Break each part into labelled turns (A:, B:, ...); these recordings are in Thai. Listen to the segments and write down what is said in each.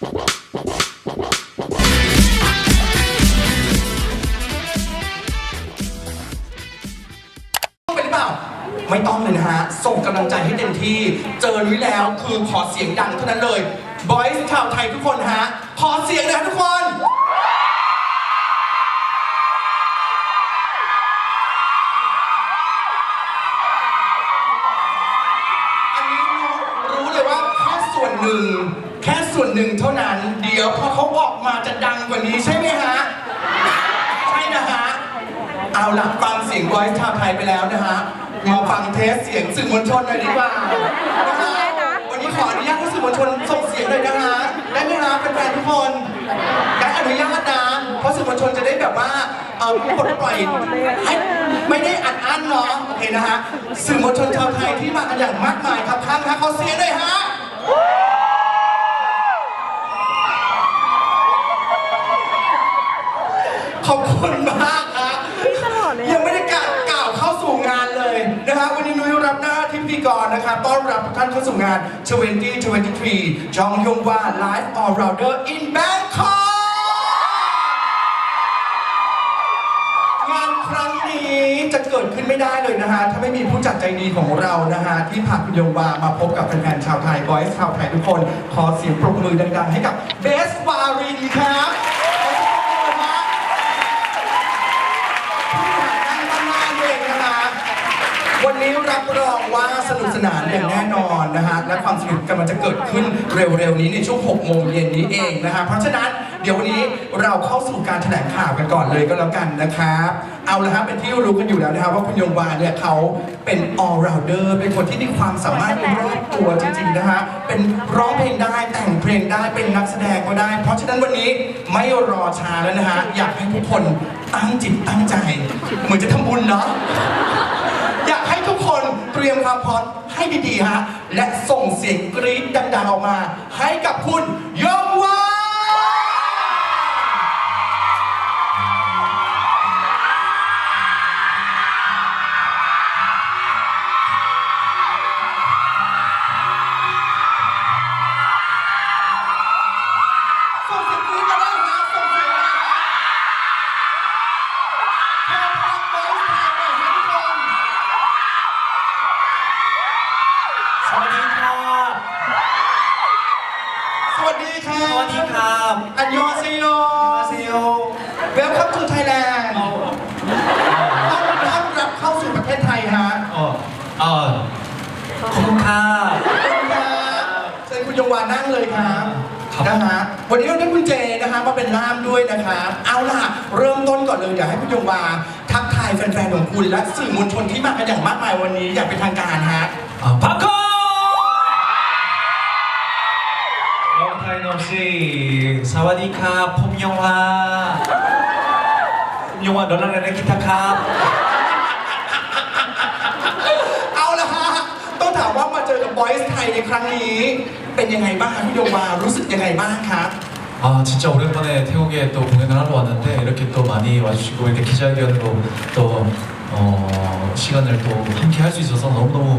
A: ต้องไปหรือเปล่า ไม่ต้องเลยนะฮะ ส่งกำลังใจให้เต็มที่ เจอนุ้ยแล้วคือขอเสียงดังเท่านั้นเลยบอยส์ชาวไทยทุกคนฮะ ขอเสียงเลยฮะทุกคน อันนี้รู้รู้เลยว่าแค่ส่วนหนึ่ง แค่ส่วนหนึ่งเท่านั้น เดี๋ยวพอเขาออกมาจะดังกว่านี้ใช่ไหมฮะ ใช่นะฮะ เอาล่ะฟังเสียง voice ชาวไทยไปแล้วนะฮะ มาฟังเทสเสียงสื่อมวลชนหน่อยดีกว่านะฮะวันนี้ขออนุญาตให้สื่อมวลชนส่งเสียงเลยนะฮะ ได้ไหมฮะแฟนๆทุกคนได้อนุญาตนะ เพราะสื่อมวลชนจะได้แบบว่าเออปลดปล่อยให้ไม่ได้อัดอั้นเนาะโอเคนะฮะ สื่อมวลชนชาวไทยที่มากันอย่างมากมายครับข้างฮะขอเสียงเลยฮะ ขอบคุณมากฮะ
B: ตลอดเลยอะ
A: ยังไม่ได้กล่าวกล่าวเข้าสู่งานเลยนะครับวันนี้นุ้ยรับหน้าที่พิธีกรนะครับต้อนรับทุกท่านเข้าสู่งาน 2023จองยงวา Live All Rounder in Bangkok งานครั้งนี้จะเกิดขึ้นไม่ได้เลยนะฮะ ถ้าไม่มีผู้จัดใจดีของเรานะฮะ ที่พาคุณยงวามาพบกับแฟนๆชาวไทยบอยส์ชาวไทยทุกคน ขอเสียงปรบมือดังๆ ให้กับเบสวารินครับขอเสียงปรบมือฮะที่หานั่งข้างหน้าเองนะฮะ วันนี้ รับรองว่าสนุกสนานอย่างแน่นอนนะฮะและความสนุกกำลังจะเกิดขึ้นเร็วๆนี้ในช่วง 6 โมงเย็นนี้เองนะฮะเพราะฉะนั้นเดี๋ยววันนี้เราเข้าสู่การแถลงข่าวกันก่อนเลยก็แล้วกันนะครับเอาละฮะเป็นที่รู้กันอยู่แล้วนะครับว่าคุณยงวาเนี่ยเขาเป็น all rounder เป็นคนที่มีความสามารถรอบตัวจริงๆนะฮะเป็นร้องเพลงได้แต่งเพลงได้เป็นนักแสดงก็ได้ เพราะฉะนั้นวันนี้ไม่รอช้าแล้วนะฮะอยากให้ทุกคนตั้งจิตตั้งใจ เหมือนจะทำบุญเนาะ อยากให้ทุกคนเต รียมความพร้อมให้ดีๆฮะ และส่งเสียงกรี๊ดดังๆออกมา ให้กับคุณยงวาัสดีค
C: รับ
A: สวัสดีครับอันยอซีโยซิโย
C: เวลคัมทูไทย
A: แลนด์ต้อนรับเข้าสู่ประเทศไทยฮะ
C: ออเออขอบคุณค่ะ
A: เชิญคุณยงวานั่งเลยครับนะฮะวันนี้เราได้คุณเจนะคะมาเป็นล่ามด้วยนะคะเอาล่ะ เริ่มต้นก่อนเลยอยากให้คุณยงวานทักทายแฟนๆของคุณและสื่อมวลชนที่มากันอย่างมากมายวันนี้อย่างเป็นทางการฮะ
C: พับ 사와디카 폼영화. 폼영화 널널널의 기타카. เอาละฮะต้องถามว่ามาเจอกับบอยส์ไทยในครั้งนี้아 진짜 오랜만에 태국에 또 공연을 하러 왔는데 이렇게 또 많이 와주시고 이렇게 기자회견도 또 어, 시간을 또 함께 할 수 있어서 너무너무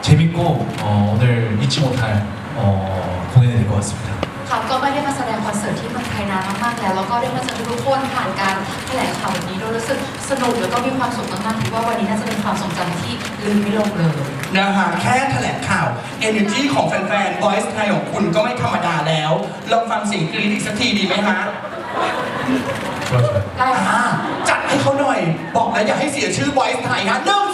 C: 재밌고 어, 오늘 잊지 못할 어, 공연이 될 것 같습니다.
D: ค่ะก็ไม่ได้มาแสดงคอนเสิร์ตที่เมืองไทยนานมากๆแล้วแล้วก็ได้มาเจอทุกคนผ่านการแถลงข่าววันนี้ด้วยรู้สึกสนุกแล้วก็มีความสุขมากๆคิดว่าวันนี้น่าจะเป็นความทรงจำที่ลืมไม่ลงเลย
A: นะฮะแค่แถลงข่าว energy ของแฟนๆ voice ไทยของคุณก็ไม่ธรรมดาแล้ว ลองฟังเสียงกรี๊อีกสักทีดีไหมฮะ
D: คะ
A: จัดให้เขาหน่อย บอกแล้วอย่าให้เสียชื่อ voice ไทยฮะหนึ่ง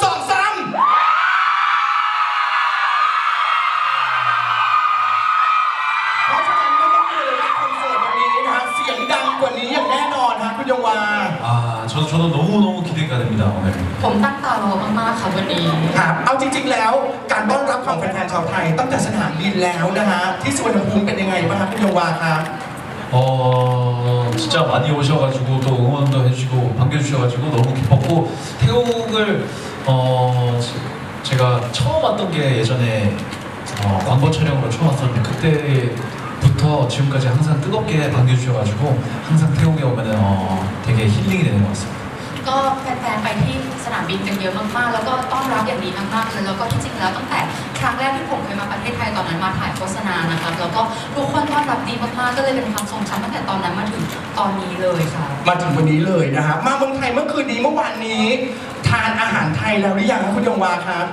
D: ผมตั้งตารอมากๆค่ะวันนี้
A: ครับเอาจริงๆแล้วการต้อนรับของแฟนๆชาวไทยตั้งแต่สนามบินแล้วนะฮะที่สุวรรณภูมิเป็นยังไงบ้างครับคุณยงวาครับ
C: 어 진짜 많이 오셔가지고 또 응원도 해주시고 반겨주셔가지고 너무 기뻤고 태국을 어 제- 제가 처음 왔던 게 예전에 어, 광고 촬영으로 처음 왔었는데 그때부터 지금까지 항상 뜨겁게 반겨주셔가지고 항상 태국에 오면은 어, 되게 힐링이 되는 것 같습니다.
D: ก็ ก็แฟนๆไปที่ส นามบินกันเยอะมากๆ แล้วก็ต้อนรับอย่างดีมากๆเลยแล้วก็ที่จริงแล้วตั้งแต่ครั้งแรกที่ผมเคยมาประเทศไทยตอนนั้นมาถ่ายโฆษณานะครับแล้วก็ทุกคนต้อนรับดีมากๆก็เลยเป็นความทรงจำตั้งแต่ตอนนั้นมาถึงตอนนี้เลยค่ะ
A: มาถึงวันนี้เลยนะฮะมาเมืองไทยเมื่อคืนนี้เมื่อวานนี้ ทานอาหารไทยแล้วหรือยังครับคุณยงวาครับ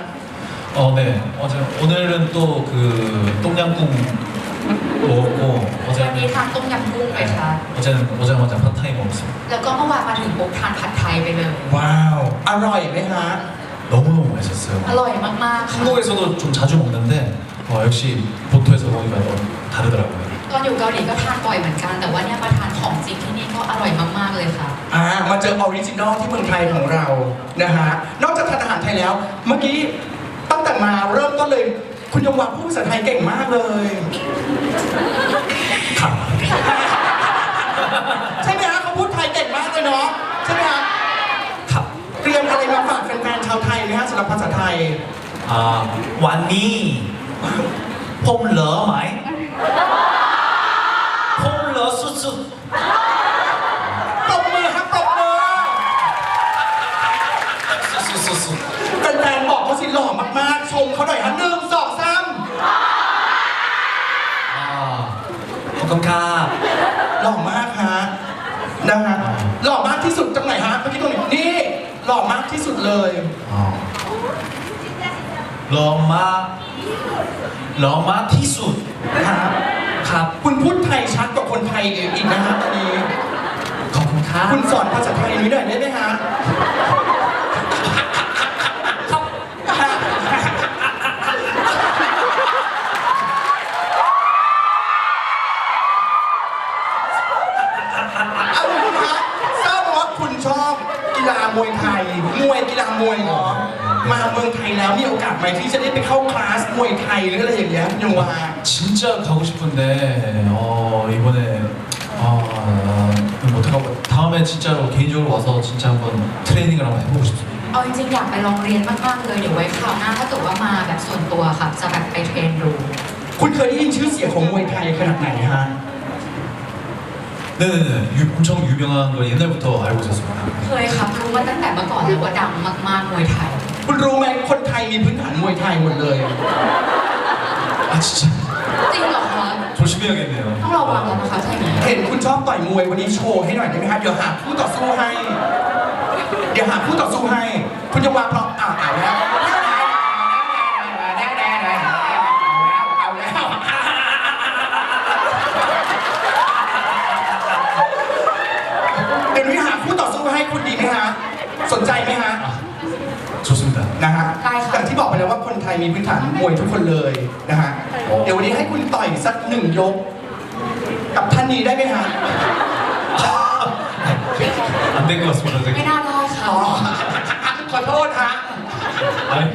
C: 어, 네. 어제 오늘은 또 그 똠양꿍 먹었고
D: วันนี้
C: 어제
D: ทานต้มยำกุ้งไปค่ะ
C: 어제는 오자마자 팟타이 먹었습니다.
D: แล้วก็เมื่อวานมาถึงปุ๊บทานผัดไทยไปเลย
A: ว้าว อร่อยไหมฮะ
C: 너무너무
D: อ
C: 맛있었어요.
D: ร่อยมากๆค่ะ
C: 한국에서도 좀 자주 먹는데 어, 역시 보토에서 먹으니까 너무 다르더라고요.
D: ตอนอยู่เกาหลีก็ทานบ่อยเหมือนกัน แต่ว่าเนี่ยมาทานของจริงที่นี่ก็อร่อยมากๆเลยค่ะ
A: อ่ามาเจอออริจินอลที่เมืองไทยของเรานะฮะนอกจากทานอาหารไทยแล้ว เมื่อกี้ตั้งแต่มาเริ่มต้นเลย คุณยงวัฒน์พูดภาษาไทยเก่งมากเลย
C: ครับ
A: ใช่ไหมฮะเขาพูดไทยเก่งมากเลยเนาะใช่ไหมฮะ
C: ครับ
A: เตรียมอะไรมาฝากแฟนๆชาวไทยไหมฮะสำหรับภาษาไทยวันนี้ ผมเหลือไหม คุณค่ะหล่อมากฮะนะฮะหล่อมากที่สุดจังไหนฮะเมื่อกี้ตรงไหนนี่หล่อมากที่สุดเลย
C: หล่อมากหล่อมากที่สุด
A: ครับ
C: ครับ
A: คุณพูดไทยชัดกว่าคนไทยอีกนะฮะตอนนี้
C: ขอบคุณครับ
A: คุณสอนภาษาไทยนิดหน่อยได้ไหมฮะ มวยไทยมวยกีฬามวยเนาะมาเมืองไทยแล้วมีโอกาสไหมที่จะได้ไปเข้าคลาสมวยไทยหรืออะไรอย่างเงี้ยยังว่า
C: 진짜 가고 싶은데 어, 이번에 아, 못 하고 다음에 진짜로 개인적으로 와서 진짜 한번 트레이닝을 한번 해보고 싶습니 다.
D: เอาจริงๆอยากไปลองเรียนมากๆเลยเดี๋ยวไว้คราวหน้าถ้าเกิดว่ามาแบบส่วนตัวค่ะจะแบบไปเทรนดู
A: คุณเคยได้ยินชื่อเสียงของมวยไทยขนาดไหนฮะ
C: 네네네 유, 엄청 유명한 걸 옛날부터 알고 있었습니다.
D: เคยครับรู้มาตั้งแต่เมื่อก่อนแล้วว่าดังมากๆมวยไทย
A: คุณรู้ไหมคนไทยมีพื้นฐานมวยไทยหมดเลย
C: 아 진짜
D: จริงเหรอคะ
C: 조심해야겠네요.
D: ต้องระวังแล้วนะคะใช่ไหม
A: เห็นคุณชอบต่อยมวยวันนี้โชว์ให้หน่อยได้ไหมครับเดี๋ยวหาคู่ต่อสู้ให้ เดี๋ยวหาคู่ต่อสู้ให้ คุณจะวางพร้อมอ่าเอาแล้ว สนใจไหมฮะ
C: 좋습니다.
A: นะฮะ
D: ได้ค่ะ
A: อย่างที่บอกไปแล้วว่าคนไทยมีพื้นฐานมวยทุกคนเลยนะฮะ เดี๋ยววันนี้ให้คุณต่อยสักหนึ่งยก กับท่านนี้ได้ไหมฮะ
C: 안 된 것 같습니다.
D: ไม่
C: 선생님.
D: น่าได้ค่ะ
A: อ๋อ ขอโทษฮะ
C: 아니,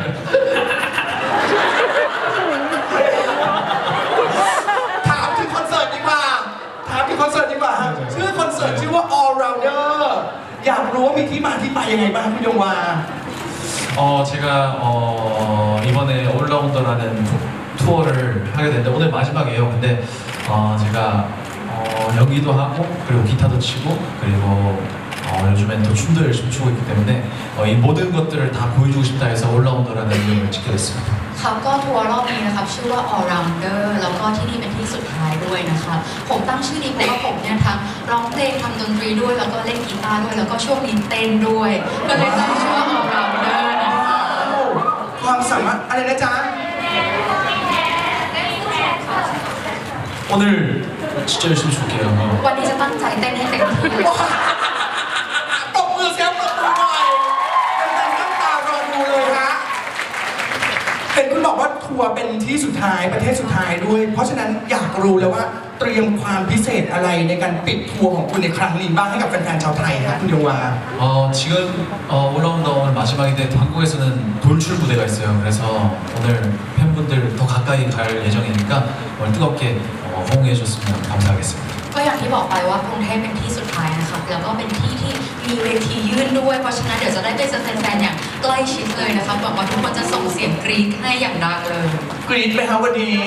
A: มีที่มาที่ไปยังไงบ้างคุณยงวา
C: 어 제가 어, 이번에 올라운더라는 투- 투어를 하게 됐는데 오늘 마지막이에요. 근데 어, 제가 어, 연기도 하고 그리고 기타도 치고 그리고 어, 요즘엔 또 춤도 열심히 추고 있기 때문에 어, 이 모든 것들을 다 보여주고 싶다 해서 올라운더라는 이름을 짓게 됐습니다.
D: ครับก็ทัวร์รอบนี้นะครับชื่อว่า All Rounder แล้วก็ที่นี่เป็นที่สุดท้ายด้วยนะครับผมตั้งชื่อนี้เพราะว่าผมเนี่ยทั้งร้องเพลงทำดนตรีด้วย แล้วก็เล่นกีตาร์ด้วย แล้วก็ช่วงนี้เต้นด้วย ก็เลยตั้งชื่อว่า All Rounder นะคะ
A: ความสามารถอะไรนะจ๊ะ
C: 오늘 진짜 열심히 출게요. 어.
D: วันนี้จะตั้งใจเต้นให้เต็มที่เลย
A: ว่าทัวร์เป็นที่สุดท้ายประเทศสุดท้ายด้วย เพราะฉะนั้นอยากรู้แล้วว่าเตรียมความพิเศษอะไรในการปิดทัวร์ของคุณในครั้งนี้บ้างให้กับแฟนๆชาวไทยฮะคุณโยวา
C: 어, 지금 어, 올라운더 오늘 마지막인데 한국에서는 돌출 무대가 있어요. 그래서 오늘 팬분들 더 가까이 갈 예정이니까 오늘 뜨겁게 어, 호응해 주셨으면 감사하겠습니다.
D: ก็อย่างที่บอกไปว่ากรุงเทพเป็นที่สุดท้ายนะครับ แล้วก็เป็นที่ที่มีเวทียื่นด้วย เพราะฉะนั้นเดี๋ยวจะได้ไปเจอแฟนๆอย่าง ใกล้ชิดเลยนะครับหวังว่าทุกคนจะส่งเสียงกรี๊ดให้อย่างดังเลย
A: กรี๊ดไหมฮะวันนี้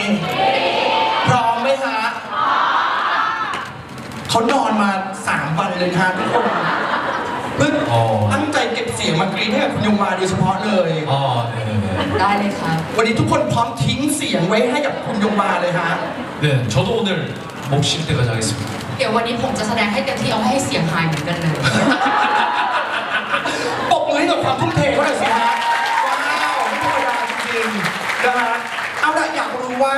A: พร้อมไหมฮะเขานอนมาสามวันเลยนะฮะทุกคนเพื่อ
C: อ๋อ
A: ตั้งใจ เสียงมากรี๊ดให้กับคุณยงมาโดยเฉพาะเลย
C: 아, 네네네.
D: ได้เลยครับ
A: วันนี้ทุกคนพร้อมทิ้งเสียงไว้ให้กับคุณยงมาเลยฮะ
C: 네, 저도 오늘 목 쉴 때까지 하겠습니다.
D: เดี๋ยววันนี้ผมจะแสดงให้เต็มที่เอาให้เสียงหายเหมือนกันเลย
A: ปรบมือให้ พวกเรสิฮะว้าวไม่ธรรมดาจริงๆนะฮะเอาละอยากรู้ว่า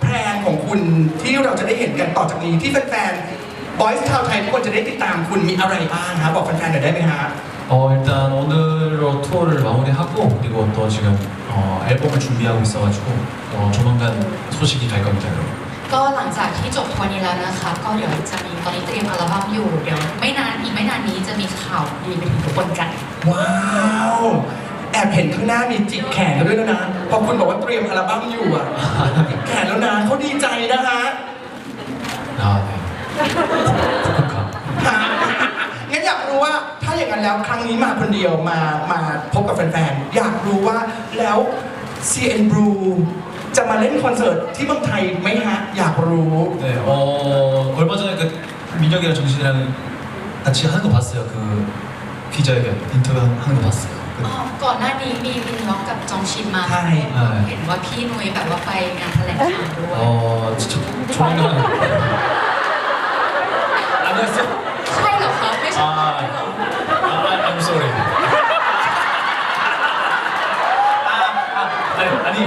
A: แพลนของคุณที่เราจะได้เห็นกันต่อจากนี้ที่แฟนๆบอยส์ชาวไทยทุกคนจะได้ติดตามคุณมีอะไรบ้างฮะบอกแฟนๆหน่อยได้ไหมฮะ
C: 어, 일단 오늘로 투어를 마무리하고 그리고 또 지금 어, 앨범을 준비하고 있어가지고 어, 조만간 소식이 갈 겁니다 여러 분.
D: ก็หลังจากที่จบทัวร์นี้แล้วนะคะ ก็เดี๋ยวจะมีตอนนี้เตรียมอัลบั้มอยู่ เดี๋ยวไม่นานอีกไม่นานนี้จะมีข่าวดีไปถึงทุกคนกัน
A: ว้าว แอบเห็นข้างหน้ามีจิกแขนกันด้วยแล้วนะพอคุณบอกว่าเตรียมอัลบั้มอยู่อะจิกแขนแล้วนะเขาดีใจนะคะ
C: ได้ค
A: รับงั้นอยากรู้ว่าถ้าอย่างนั้นแล้วครั้งนี้มาคนเดียวมามาพบกับแฟนๆ อยากรู้ว่าแล้ว CN Blue จะมาเล่นคอนเสิร์ตที่เมืองไทยไหมฮะ อยากรู้
C: 네, 어, 얼마 전에 그 민혁이랑 정신이랑 같이 하는 거 봤어요. 그 기자회견 인터뷰 하는 거 봤어요.
D: อ๋อก่อนหน้านี้มีวินล็อกกับจองชินมา
A: ใช่
D: เห็นว่าพี่นุ้ยแบบว่าไปงานแถลงข่าวด้วย
C: 어, 진짜 조만간 안 했어?
D: ใช่เหรอคะไม่ใช่
C: 아, 아, I'm sorry. 아, 아니, 아니,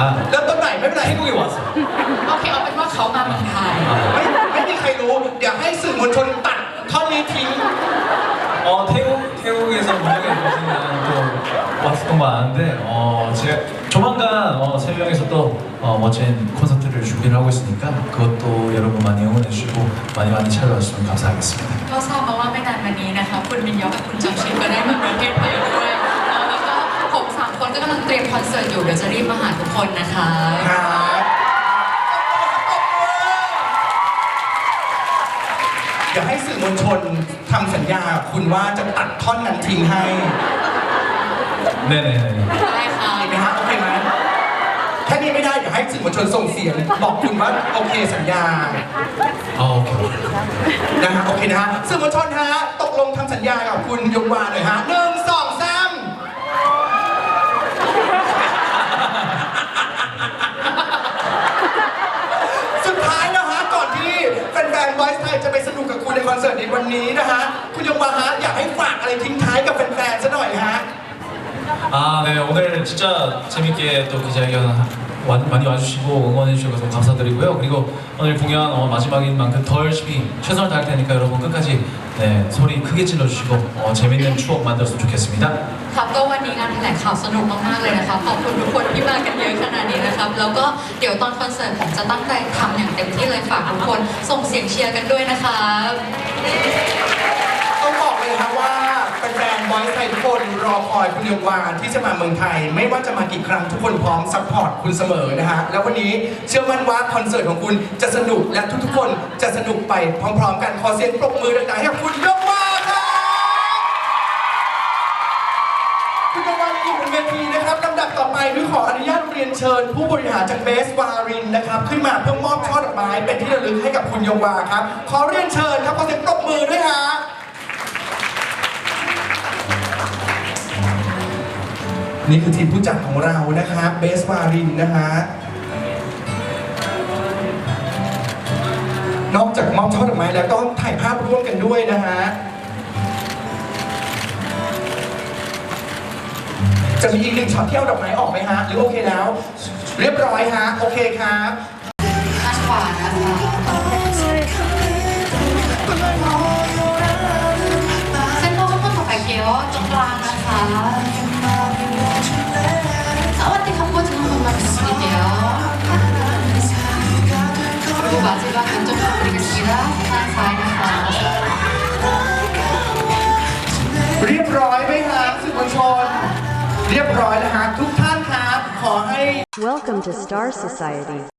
C: 아,
A: เริ่มต้นใหม่ไม่เป็นไร
C: 태국에 왔어.
D: โอเคเอาเป็นว่าเขามาเมืองไทย
A: ไม่ไม่มีใครรู้ เดี๋ยวให้สื่อมวลชนตัดท่อนนี้ทิ้ง
C: 어, 태국, 태국에서 민혁이 정신이랑 또 왔었던 거 아는데, 어, 제가 조만간 어, 세 명이서 또 어, 멋진 콘서트를 준비를 하고 있으니까 그것도 여러분 많이 응원해 주시고 많이 많이 찾아와주시면 감사하겠습니다.
D: ก็ทราบมาว่าไม่นานมานี้นะคะ คุณมินยอกกับคุณจองชินก็ได้มา รียมคอนเสิร์ตอยู่เดี๋ยวจะรีบมาหาทุกคนนะคะ
A: ครับเดี๋ยวให้สื่อมวลชนทำสัญญากับคุณว่าจะตัดท่อนนั้นทิ้งให้
C: 네네네.
D: ได้ค่ะ
A: ดีไหมฮะโอเคไหมแค่นี้ไม่ได้เดี๋ยวให้สื่อมวลชนส่งเสียง บอกคุณว่าโอเคสัญญา
C: 아, 오케이. 오케이.
A: นะฮะโอเคนะฮะสื่อมวลชนฮะตกลงทำสัญญากับคุณยงวาหน่อยฮะหนึ่ง ่ง ไทยจะไปสนุกกับคุณในคอนเสิร์ตในวันนี้นะฮะคุณยงวาฮะอยากให้ฝากอะไรทิ้งท้ายกับแฟนๆซะหน่อยฮะ
C: 아, 네. 오늘 진짜 재밌게 또 기자회견 와- 많이 와주시고 응원해 주셔서 감사드리고요. 그리고 오늘 공연 어, 마지막인 만큼 더 열심히 최선을 다할 테니까 여러분 끝까지 네, 소리 크게 질러주시고 어, 재밌는 추억 만들었으면 좋겠습니다.
D: ครับก็วันนี้งานแถลงข่าวสนุกมากๆเลยนะคะขอบคุณทุกคนที่มากันเยอะขนาดนี้นะครับ แล้วก็เดี๋ยวตอนคอนเสิร์ตผมจะตั้งใจทำอย่างเต็มที่เลยฝากทุกคนส่งเสียงเชียร์กันด้วยนะคะ
A: ต้องบอกเลยครับว่า แฟนๆ Voice ไทยทุกคนรอคอยคุณยงวานที่จะมาเมืองไทย ไม่ว่าจะมากี่ครั้งทุกคนพร้อมซัพพอร์ตคุณเสมอนะฮะแล้ววันนี้เชื่อมั่นว่าคอนเสิร์ตของคุณจะสนุกและทุกๆคนจะสนุกไปพร้อมๆ กันขอเสียงปรบมือดังๆให้กับคุณยงวานครับคุณยงวานอยู่บนเวทีนะครับลำดับต่อไปด้วยขออนุญาตเรียนเชิญ ผู้บริหารจากเบสวารินนะครับขึ้นมาเพื่อมอบช่อดอกไม้เป็นที่ระลึกให้กับคุณยงวาครับขอเรียนเชิญครับขอเสียงปรบมือด้วยฮะ นี่คือทีมผู้จัดของเรานะครับเบสวารินนะฮะนอกจากมอบช่อดอกไม้แล้วต้องถ่ายภาพร่วมกันด้วยนะฮะจะมีอีกหนึ่งช็อตที่เอาดอกไม้ออกไหมฮะหรือโอเคแล้ว เรียบร้อยฮะโอเคครับ
D: ด้านขวานะคะเส้นโลกข้างต่อไปเกียวตรงกลางนะคะ คุณกันทีละด้านซ้ายนะคะ
A: เรียบร้อยไหมฮะสื่อมวลชน เรียบร้อยนะฮะทุกท่านครับขอให้
B: Welcome to Star Society.